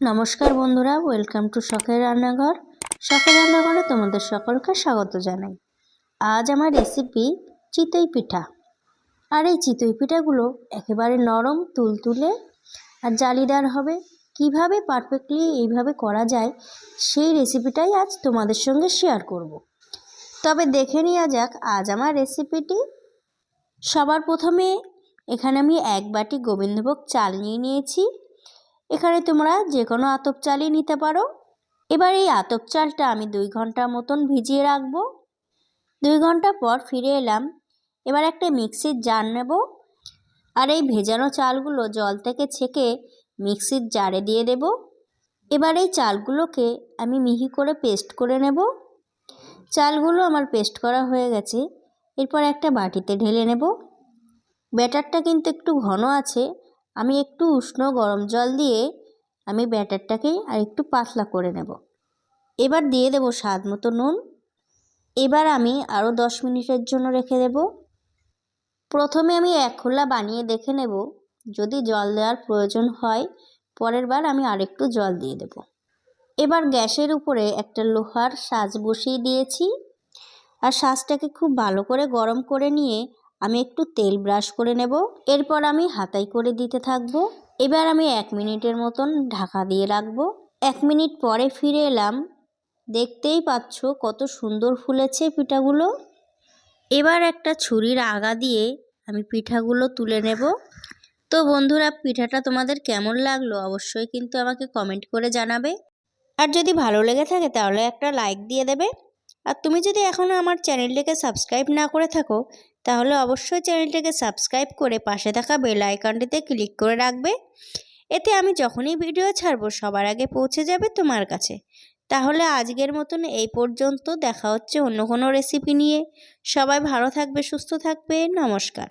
নমস্কার বন্ধুরা welcome to শখের রান্নাঘর। শখের রান্নাঘরে তোমাদের সকলকে স্বাগত জানাই। আজ আমার রেসিপি চিতই পিঠা। আর এই চিতই পিঠাগুলো একেবারে নরম তুলতুলে আর জালিদার হবে। কীভাবে পারফেক্টলি এইভাবে করা যায়, সেই রেসিপিটাই আজ তোমাদের সঙ্গে শেয়ার করব। তবে দেখে নেওয়া যাক, আজ আমার রেসিপিটি সবার প্রথমে এখানে আমি এক বাটি গোবিন্দভোগ চাল নিয়ে নিয়েছি। এখানে তোমরা যে কোনো আতপ চালই নিতে পারো। এবার এই আতপ চালটা আমি দুই ঘণ্টা মতন ভিজিয়ে রাখব। দুই ঘণ্টা পর ফিরে এলাম। এবার একটা মিক্সির জার নেব। আর এই ভেজানো চালগুলো জল থেকে ছেঁকে মিক্সির জারে দিয়ে দেব। এবার এই চালগুলোকে আমি মিহি করে পেস্ট করে নেব। চালগুলো আমার পেস্ট করা হয়ে গেছে। এরপর একটা বাটিতে ঢেলে নেব। ব্যাটারটা কিন্তু একটু ঘন আছে। আমি একটু উষ্ণ গরম জল দিয়ে আমি ব্যাটারটাকে আর একটু পাতলা করে নেব। এবার দিয়ে দেব স্বাদ মতো নুন। এবার আমি আরও দশ মিনিটের জন্য রেখে দেব। প্রথমে আমি এক খোলা বানিয়ে দেখে নেব। যদি জল দেওয়ার প্রয়োজন হয়, পরের বার আমি আরেকটু জল দিয়ে দেব। এবার গ্যাসের উপরে একটা লোহার সাজ বসিয়ে দিয়েছি। আর সাজটাকে খুব ভালো করে গরম করে নিয়ে আমি একটু তেল ব্রাশ করে নেব। এরপর আমি হাতাই করে দিতে থাকব। এবার আমি এক মিনিটের মতন ঢাকা দিয়ে রাখব। এক মিনিট পরে ফিরে এলাম। দেখতেই পাচ্ছ কত সুন্দর ফুলেছে পিঠাগুলো। এবার একটা ছুরির আগা দিয়ে আমি পিঠাগুলো তুলে নেব। তো বন্ধুরা, পিঠাটা তোমাদের কেমন লাগল অবশ্যই কিন্তু আমাকে কমেন্ট করে জানাবে। আর যদি ভালো লেগে থাকে তাহলে একটা লাইক দিয়ে দেবে। আর তুমি যদি এখনও আমার চ্যানেলটিকে সাবস্ক্রাইব না করে থাকো তাহলে অবশ্যই চ্যানেলটিকে সাবস্ক্রাইব করে পাশে থাকা বেল আইকনটিতে ক্লিক করে রাখবে। এতে আমি যখনই ভিডিও ছাড়বো সবার আগে পৌঁছে যাবে তোমার কাছে। তাহলে আজকের মতন এই পর্যন্ত। দেখা হচ্ছে অন্য কোনো রেসিপি নিয়ে। সবাই ভালো থাকবে, সুস্থ থাকবে। নমস্কার।